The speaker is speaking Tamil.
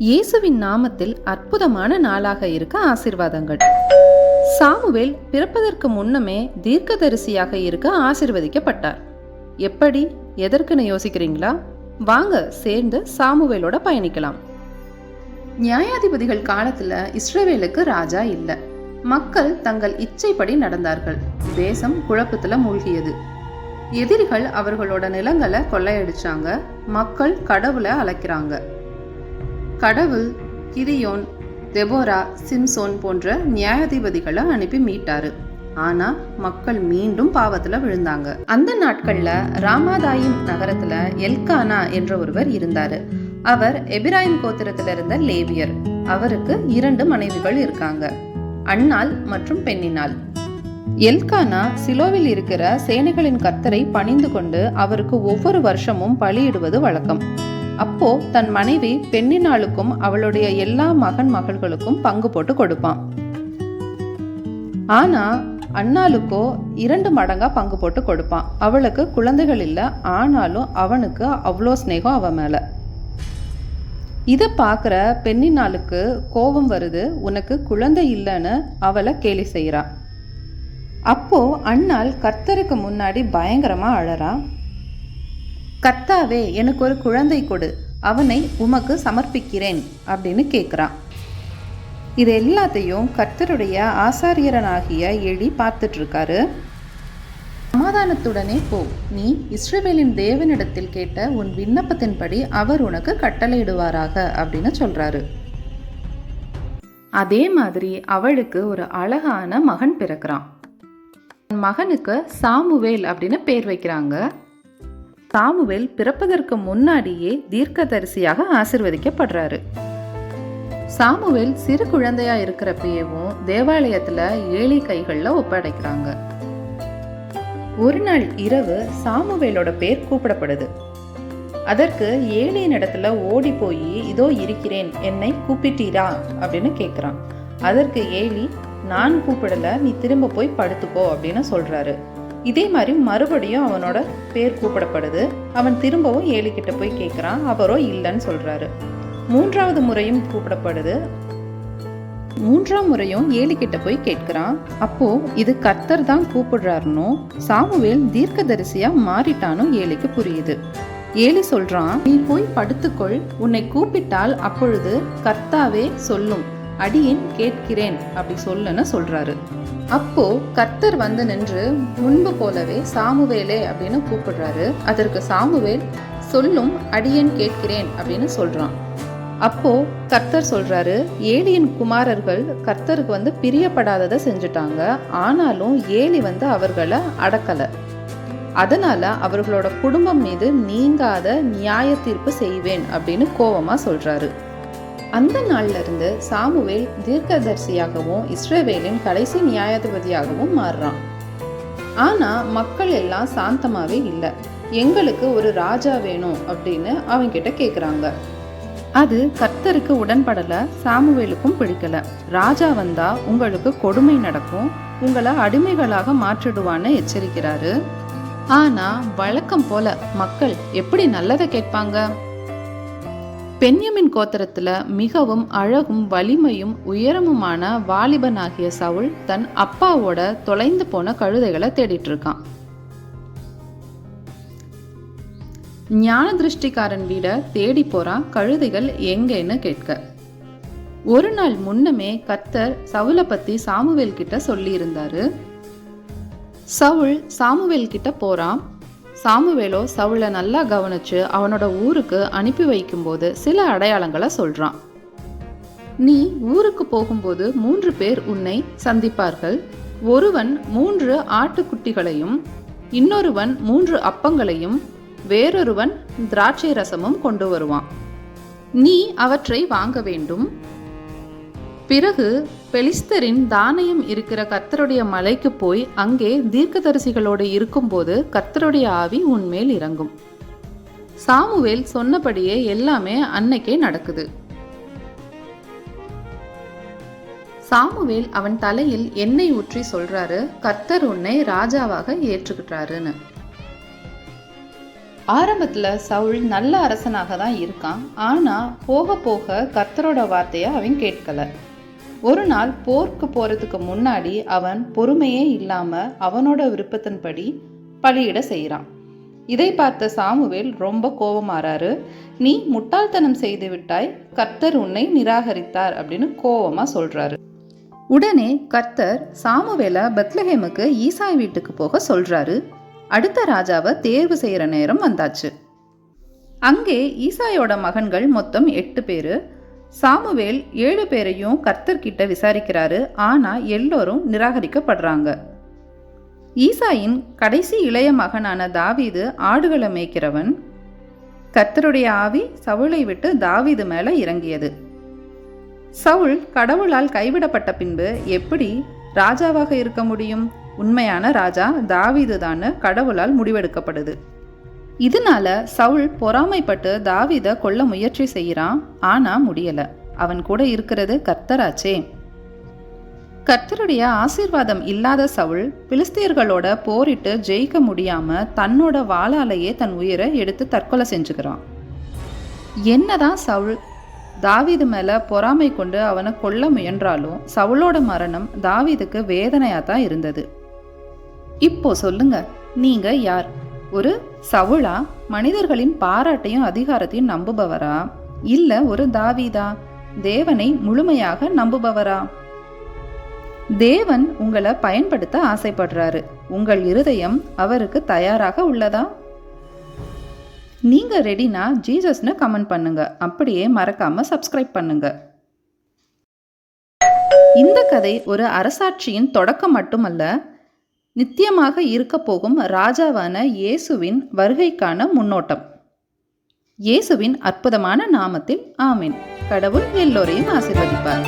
இயேசுவின் நாமத்தில் அற்புதமான நாளாக இருக்க ஆசிர்வாதங்கள். சாமுவேல் பிறப்பதற்கு முன்னமே தீர்க்கதரிசியாக இருக்க ஆசிர்வதிக்கப்பட்டார். எப்படி? எதற்குன்னு யோசிக்கிறீங்களா? வாங்க சேர்ந்து சாமுவேலோட பயணிக்கலாம். நியாயாதிபதிகள் காலத்துல இஸ்ரேவேலுக்கு ராஜா இல்ல. மக்கள் தங்கள் இச்சைப்படி நடந்தார்கள். தேசம் குழப்பத்துல மூழ்கியது. எதிரிகள் அவர்களோட நிலங்களை கொள்ளையடிச்சாங்க. மக்கள் கடவுளை அழைக்கிறாங்க. கடவுள் கிரியோன் தெபோரா சிம்சோன் போன்ற நியாயாதிபதிகளை அனுப்பி மீட்டாரு. ஆனா மக்கள் மீண்டும் பாவத்துல விழுந்தாங்க. அந்த நாட்கள்ல ராமாதாயிம் நகரத்துல எல்கானா என்ற ஒருவர் இருந்தாரு. அவர் எபிராயிம் கோத்திரத்துல இருந்த லேவியர். அவருக்கு இரண்டு மனைவிகள் இருக்காங்க. அண்ணாள் மற்றும் பெண்ணினால் எல்கானா சிலோவில் இருக்கிற சேனைகளின் கர்த்தரை பணிந்து கொண்டு அவருக்கு ஒவ்வொரு வருஷமும் பலியிடுவது வழக்கம். அப்போ தன் மனைவி பெண்ணினாளுக்கும் அவளுடைய எல்லா மகன் மகள்களுக்கும் பங்கு போட்டு கொடுப்பான். ஆனா அண்ணாளுக்கோ இரண்டு மடங்கா பங்கு போட்டு கொடுப்பான். அவளுக்கு குழந்தைகள் இல்லை ஆனாலும் அவனுக்கு அவ்வளோ ஸ்நேகம் அவன் மேல. இதை பார்க்குற பெண்ணினாளுக்கு கோபம் வருது உனக்கு குழந்தை இல்லைன்னு அவளை கேலி செய்கிறான் அப்போ அண்ணாள் கர்த்தருக்கு முன்னாடி பயங்கரமா அழறா. கர்த்தாவே எனக்கு ஒரு குழந்தை கொடு. அவனை உமக்கு சமர்ப்பிக்கிறேன் அப்படின்னு கேட்குறான் இது எல்லாத்தையும் கர்த்தருடைய ஆசாரியரனாகிய எலி பார்த்துட்ருக்காரு. சமாதானத்துடனே போ. நீ இஸ்ரேவேலின் தேவனிடத்தில் கேட்ட உன் விண்ணப்பத்தின்படி அவர் உனக்கு கட்டளையிடுவாராக அப்படின்னு சொல்கிறாரு அதே மாதிரி அவளுக்கு ஒரு அழகான மகன் பிறக்கிறான். மகனுக்கு சாமுவேல் அப்படின்னு பேர் வைக்கிறாங்க. சாமுவேல் பிறப்பதற்கு முன்னாடியே தீர்க்கதரிசியாக ஆசிர்வதிக்கப்படுறாரு. சாமுவேல் சிறு குழந்தையா இருக்கிறப்பையவும் தேவாலயத்துல ஏழி கைகள்ல ஒப்படைக்கிறாங்க. ஒரு நாள் இரவு சாமுவேலோட பேர் கூப்பிடப்படுது. அதற்கு ஏழியின் இடத்துல ஓடி போய் இதோ இருக்கிறேன் என்னை கூப்பிட்டீரா? அப்படின்னு கேட்குறான் அதற்கு ஏலி நான் கூப்பிடல நீ திரும்ப போய் படுத்துக்கோ அப்படின்னு சொல்றாரு. இதே மாதிரி மறுபடியும் அவனோட பேர் கூப்பிடப்படுது. அவன் திரும்பவும் ஏலி கிட்ட போய் கேட்குறான் அவரோ இல்லைன்னு சொல்கிறாரு மூன்றாவது முறையும் கூப்பிடப்படுது. மூன்றாம் முறையும் ஏலி கிட்ட போய் கேட்கிறான். அப்போ இது கர்த்தர் தான் கூப்பிடுறாருனோ சாமுவேல் தீர்க்கதரிசியா மாறிட்டானும் ஏலிக்கு புரியுது. ஏலி சொல்றான் நீ போய் படுத்துக்கொள். உன்னை கூப்பிட்டால் அப்பொழுது கர்த்தாவே சொல்லும். அடியேன் கேட்கிறேன். அப்படி சொல்லுன்னு சொல்றாரு. அப்போ கர்த்தர் வந்து நின்று முன்பு போலவே சாமுவேலே அப்படின்னு கூப்பிடுறாரு. அதற்கு சாமுவேல் சொல்லும் அடியேன் கேட்கிறேன் அப்படின்னு சொல்றான். அப்போ கர்த்தர் சொல்றாரு ஏலியின் குமாரர்கள் கர்த்தருக்கு வந்து பிரியப்படாததை செஞ்சுட்டாங்க. ஆனாலும் ஏலி வந்து அவர்களை அடக்கல. அதனால அவர்களோட குடும்பம் மீது நீங்காத நியாய தீர்ப்பு செய்வேன் அப்படின்னு கோவமா சொல்றாரு. அந்த நாள்ல இருந்து சாமுவேல் தீர்க்கதரிசியாகவும் இஸ்ரேவேலின் கடைசி நியாயாதிபதியாகவும் மாறுறான். ஆனா மக்கள் எல்லாம் சாந்தமாவே இல்லை. எங்களுக்கு ஒரு ராஜா வேணும் அப்படின்னு அவன்கிட்ட கேக்குறாங்க. அது கர்த்தருக்கு உடன்படல சாமுவேலுக்கும் பிடிக்கல. ராஜா வந்தா உங்களுக்கு கொடுமை நடக்கும் உங்களை அடிமைகளாக மாற்றிடுவான்னு எச்சரிக்கிறாரு. ஆனா வழக்கம் போல மக்கள் எப்படி நல்லதை கேட்பாங்க? பென்யமின் கோத்திரத்தில் மிகவும் அழகும் வலிமையும் உயரமுமான வாலிபனாகிய சவுல் தன் அப்பாவோட தொலைந்து போன கழுதைகளை தேடிட்டு இருக்கான் ஞான திருஷ்டிக்காரன் வீட தேடி போறான் கழுதைகள் எங்கேன்னு கேட்க. ஒரு நாள் முன்னமே கத்தர் சவுலை பத்தி சாமுவேல் கிட்ட சொல்லி இருந்தாரு சவுல் சாமுவேல் கிட்ட போறான். சாமுவேலோ சவுளை நல்லா கவனிச்சு அவனோட ஊருக்கு அனுப்பி வைக்கும்போது சில அடையாளங்களை சொல்றான். நீ ஊருக்கு போகும்போது மூன்று பேர் உன்னை சந்திப்பார்கள். ஒருவன் மூன்று ஆட்டுக்குட்டிகளையும் இன்னொருவன் மூன்று அப்பங்களையும் வேறொருவன் திராட்சை ரசமும் கொண்டு வருவான். நீ அவற்றை வாங்க வேண்டும். பிறகு பெலிஸ்தரின் தானியம் இருக்கிற கர்த்தருடைய மலைக்கு போய் அங்கே தீர்க்கதரிசிகளோடு இருக்கும்போது கர்த்தருடைய ஆவி உன்மேல் இறங்கும். சாமுவேல் சொன்னபடியே எல்லாமே அன்னைக்கே நடக்குது. சாமுவேல் அவன் தலையில் எண்ணெய் ஊற்றி சொல்றாரு கர்த்தர் உன்னை ராஜாவாக ஏற்றுக்கிட்டாருன்னு. ஆரம்பத்தில் சவுல் நல்ல அரசனாக தான் இருக்கான். ஆனால் போக போக கர்த்தரோட வார்த்தையை அவன் கேட்கல. ஒரு நாள் போருக்கு போகிறதுக்கு முன்னாடி அவன் பொறுமையே இல்லாமல் அவனோட விருப்பத்தின்படி பலியிட செய்கிறான் இதை பார்த்த சாமுவேல் ரொம்ப கோபமாறாரு நீ முட்டாள்தனம் செய்து விட்டாய் கர்த்தர் உன்னை நிராகரித்தார் அப்படின்னு கோவமா சொல்றாரு. உடனே கர்த்தர் சாமுவேலை பத்லஹேமுக்கு ஈசாய் வீட்டுக்கு போக சொல்றாரு. அடுத்த ராஜாவை தேர்வு செய்கிற நேரம் வந்தாச்சு. அங்கே ஈசாயோட மகன்கள் மொத்தம் எட்டு பேர். சாமுவேல் ஏழு பேரையும் கர்த்தர்கிட்ட விசாரிக்கிறாரு. ஆனால் எல்லோரும் நிராகரிக்கப்படுறாங்க. ஈசாயின் கடைசி இளைய மகனான தாவீது ஆடுகளை மேய்க்கிறவன். கர்த்தருடைய ஆவி சவுளை விட்டு தாவீது மேலே இறங்கியது. சவுல் கடவுளால் கைவிடப்பட்ட பின்பு எப்படி ராஜாவாக இருக்க முடியும்? உண்மையான ராஜா தாவீது தான் கடவுளால் முடிவெடுக்கப்படுது. இதனால சவுல் பொறாமைப்பட்டு தாவீதை கொல்ல முயற்சி செய்கிறான். ஆனா முடியல. அவன் கூட இருக்கிறது கர்த்தராச்சே. கர்த்தருடைய ஆசீர்வாதம் இல்லாத சவுல் பிலிஸ்தியர்களோட போரிட்டு ஜெயிக்க முடியாம தன்னோட வாளாலேயே தன் உயிரை எடுத்து தற்கொலை செஞ்சுக்கிறான். என்னதான் சவுல் தாவீது மேல பொறாமை கொண்டு அவனை கொல்ல முயன்றாலும் சவுளோட மரணம் தாவீதுக்கு வேதனையா தான் இருந்தது. இப்போ சொல்லுங்க நீங்க யார்? ஒரு சவுளா மனிதர்களின் பாராட்டையும் அதிகாரத்தையும் நம்புபவரா? இல்ல ஒரு தாவீதா தேவனை முழுமையாக நம்புபவரா? தேவன் உங்களை பயன்படுத்த ஆசைப்படுறாரு. உங்கள் இருதயம் அவருக்கு தயாராக உள்ளதா? நீங்க ரெடினா ஜீசஸ்னு கமெண்ட் பண்ணுங்க. அப்படியே மறக்காம சப்ஸ்கிரைப் பண்ணுங்க. இந்த கதை ஒரு அரசாட்சியின் தொடக்கம் மட்டுமல்ல நித்தியமாக இருக்கப்போகும் ராஜாவான இயேசுவின் வருகைக்கான முன்னோட்டம். இயேசுவின் அற்புதமான நாமத்தில் ஆமீன். கடவுள் எல்லோரையும் ஆசிர்வதிப்பார்.